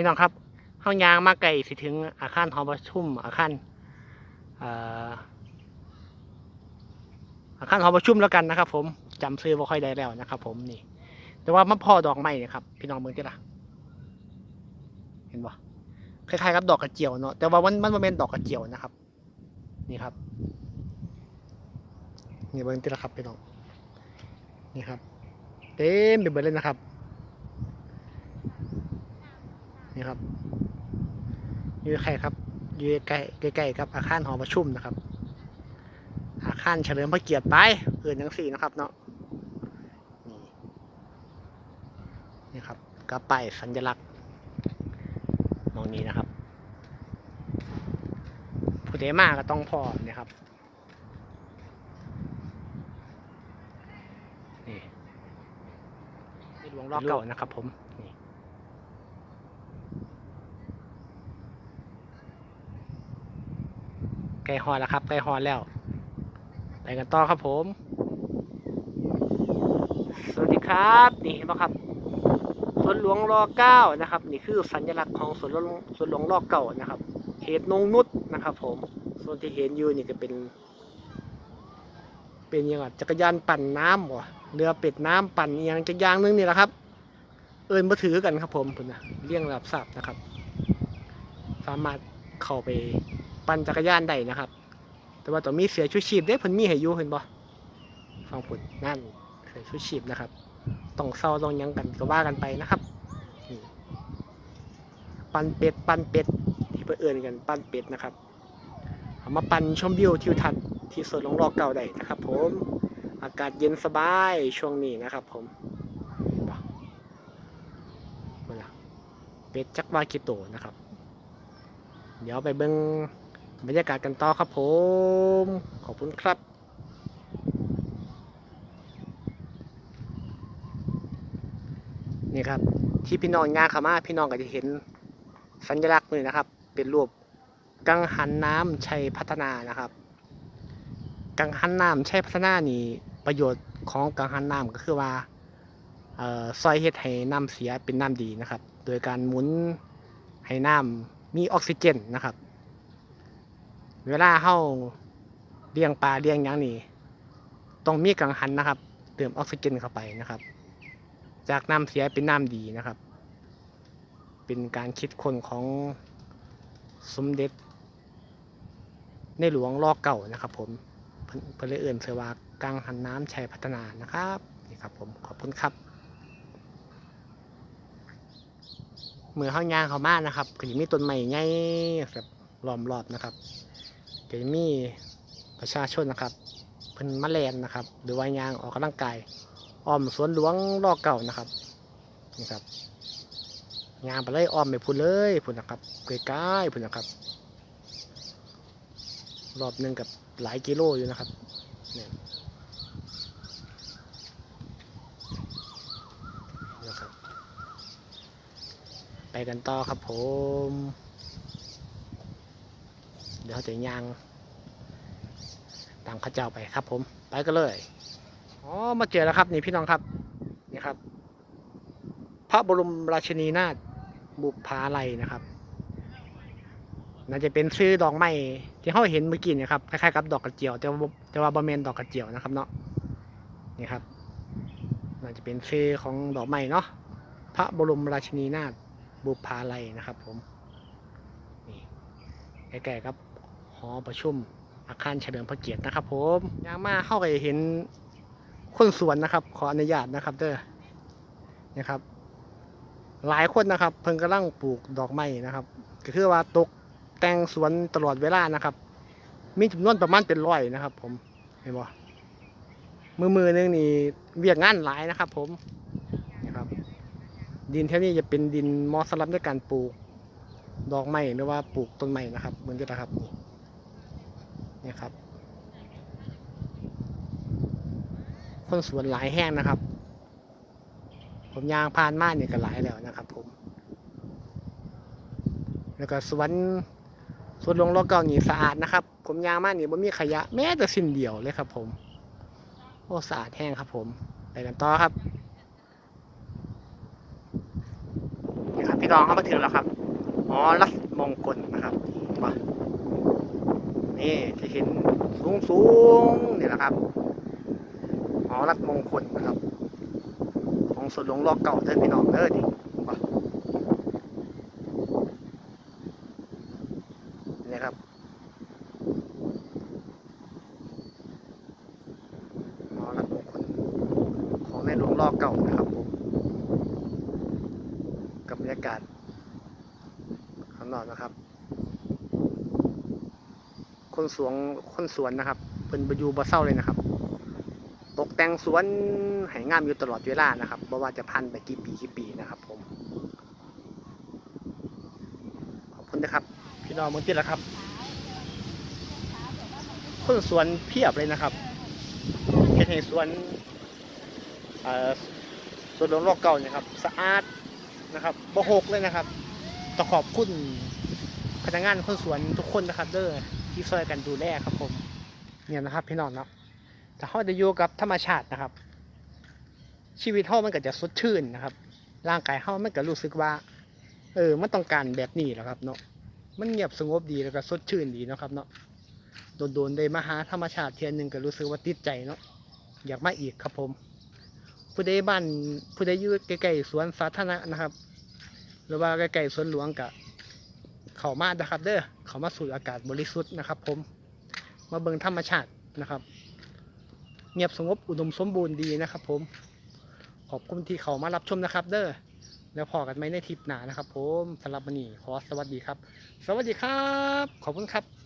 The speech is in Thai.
พี่น้องครับเฮายางมาไก่สิถึงอาคารหอประชุมอาคารอาคารหอประชุมแล้วกันนะครับ ผมจำซื้อบ่ค่อยได้แล้วนะครับ ผมนี่ แต่ว่ามาพอดอกไม้เนี่ยครับ พี่น้องเมืองที่ละเห็นบ่คล้ายๆกับดอกกระเจียวเนาะแต่ว่ามันมันบ่แม่นดอกกระเจียวนะครับ นี่ครับนี่เบิ่งที่ละครับพี่น้องนี่ครับ เต็มไปหมดเลยนะครับ นี่ครับอยู่ใครครับอยู่ใกล้ใกล้ๆกับอาคารหอประชุมนะครับ อาคารเฉลิมพระเกียรติไปเอื่นยังสี่นะครับเนาะนี่นี่ครับกระไปสัญลักษณ์ตรงนี้นะครับผู้ใดมาก็ต้องพอเนี่ยครับนี่นี่หลวงรอบเก่านะครับผมนี่ ใกล้ฮอดแล้วครับใกล้ฮอดแล้วไปกันต่อครับผม สวัสดีครับนี่เห็นไหมครับสวนหลวงรอเก้านะครับ นี่คือสัญลักษณ์ของสวนหลวงสวนหลวงรอเก้านะครับเขตนงนุษนะครับ ผมส่วนที่เห็นอยู่นี่ก็เป็น เป็นยังไงจักรยานปั่นน้ำวะเรือเป็ดน้ำปั่นอหยังจักรยานนึงนี่แหละครับ เอินมาถือกันครับผมพุ่นนะเลี้ยงรับทรัพย์นะครับ สามารถเข้าไป ปั่นจักรยานได้นะครับ แต่ว่าต้องมีเสียชูชีพเด้เพิ่นมีให้อยู่เห็นบ่ฟังผลนั่นเสียชูชีพนะครับต้องเศร้าต้องยังกันก็ว่ากันไปนะครับ ปั่นเป็ดปั่นเป็ดที่เพื่นเอิ้นกันปั่นเป็ดนะครับเอามาปั่นชมวิวทิวทัศน์ที่สวนหลวงรอเก่าได้นะครับ ผมอากาศเย็นสบายช่วงนี้นะครับ ผมเป็ดจักวากิโตนะครับ เดี๋ยวไปเบิ่ง บรรยากาศกันต่อครับผม ขอบคุณครับนี่ครับ ที่พี่น้องงานขามาพี่น้องก็จะเห็นสัญลักษณ์นี่นะครับ เป็นรูปกังหันน้ำชัยพัฒนานะครับ กังหันน้ำชัยพัฒนานี่ประโยชน์ของกังหันน้ำก็คือว่าเอ่อซอยเฮ็ดให้น้ำเสียเป็นน้ำดีนะครับ โดยการหมุนให้น้ำมีออกซิเจนนะครับ เวลาเฮาเลี้ยงปลาเลี้ยงหยังนี่ต้องมีกังหันนะครับ เติมออกซิเจนเข้าไปนะครับ จากน้ำเสียเป็นน้ำดีนะครับ เป็นการคิดคนของสมเด็จ ในหลวงรอเก่านะครับ ผมเพิ่นเพิ่นเอื่นเสวากังหันน้ำชัยพัฒนานะครับนี่ครับ ผมขอบคุณครับมือเข้ายางเขามากนะครับก็จะมีต้นไม้ใหญ่แบบล้อมรอบนะครับ ก็จะมีประชาชนนะครับเพิ่นมาแลนนะครับ หรือว่ายางออกกำลังกายอ้อมสวนหลวงรอเก่านะครับนี่ครับยางไปเลยอ้อมไปพุ่นเลยพุ่นนะครับใกล้ๆพุ่นนะครับ รอบหนึ่งกับหลายกิโลอยู่นะครับเนี่ยนะครับ ไปกันต่อครับผม ดี๋ยวเราจะย่าง ตามข้าเจ้าไปครับ ผม ไปกันเลยอ๋อมาเจอแล้วครับ นี่พี่น้องครับ นี่ครับ พระบรมราชินีนาถบุพาลัยนะครับ น่าจะเป็นซื้อดอกไม้ที่เขาเห็นเมื่อกี้นะครับคล้ายๆกับดอกกระเจียวแต่ว่าบ่แต่ว่าบะเมนดอกกระเจียวนะครับ เนาะนี่ครับน่าจะเป็นซื้อของดอกไม้เนาะพระบรมราชินีนาถบุพาลัยนะครับ ผมนี่ใกล้ๆครับ หอประชุมอาคารเฉลิมพระเกียรตินะครับ ผมยางมาเข้าไปเห็นคนสวนนะครับ ขออนุญาตนะครับเด้อนะครับ หลายคนนะครับ เพิ่งกำลังปลูกดอกไม้นะครับ ก็คือว่าตกแต่งสวนตลอดเวลานะครับ มีจำนวนประมาณเป็นร้อยนะครับ ผมเห็นบ่มือมือหนึงนี่เวียกงานหลายนะครับ ผมนะครับ ดินแถวนี้จะเป็นดินเหมาะสำหรับในการปลูก ดอกไม้หรือว่าปลูกต้นไม้นะครับเหมือนกันนะครับ นี่ครับคนสวนหลายแห้งนะครับ ผมยางผ่านมาเนี่ยก็หลายแล้วนะครับ ผม แล้วก็สวนสวนหลวงรอเก่านี่สะอาดนะครับ ผมยางมานี่ไม่มีขยะ แม้แต่สิ้นเดียวเลยครับ ผมโอ้สะอาดแห้งครับ ผมไปกันต่อครับนี่ครับ พี่น้องเข้ามาถึงแล้วครับอ๋อรัศมงคลนะครับมา นี่จะเห็นสูงสูงๆนี่แหละครับอ๋อรัฐมงคลนะครับ ของสวนหลวงรอเก่าเด้อพี่น้องเด้อดินี่ครับอ๋อรัฐมงคลของในหลวงรอเก่านะครับผมกับบรรยากาศข้างนอกนะครับ คนสวนคนสวนนะครับเป็นบอยูบะเศร้าเลยนะครับ ตกแต่งสวนให้งามอยู่ตลอดเวลานะครับเพราะว่าจะพันไปกี่ปีกี่ปีนะครับผมขอบคุณนะครับ พี่น้องมึงติดแล้วครับ คนสวนเพียบเลยนะครับเห็นให้สวนสวนหลวงรอกเก่าเนี่ยครับสะอาดนะครับบ่หกเลยนะครับต้องขอบคุณพนักงานคนสวนทุกคนนะครับเด้อ ที่ช่วยกันดูแลครับผม เนี่ยนะครับพี่น้องเนาะแต่เขาจะอยู่กับธรรมชาตินะครับ ชีวิตเขามันก็จะสดชื่นนะครับ ร่างกายเขามันก็รู้สึกว่า เออมันต้องการแบบนี้แหละครับเนาะมันเงียบสงบดีแล้วก็สดชื่นดีนะครับเนาะโดนๆได้มาหาธรรมชาติเทียนหนึ่งก็รู้สึกว่าติดใจเนาะอยากมาอีกครับผม ผู้ใดบ้านผู้ใดอยู่ใกล้ๆสวนสาธารณะนะครับ หรือว่าใกล้ๆสวนหลวงกะ เขามานะครับ เด้อเขามาสูดอากาศบริสุทธิ์นะครับ ผมมาเบิ่งธรรมชาตินะครับ เงียบสงบอุดมสมบูรณ์ดีนะครับ ผม ขอบคุณที่เขามารับชมนะครับ เด้อแล้วพอกันไหมในทริปหนานะครับ ผมสำหรับวันนี้ขอสวัสดีครับ สวัสดีครับ ขอบคุณครับ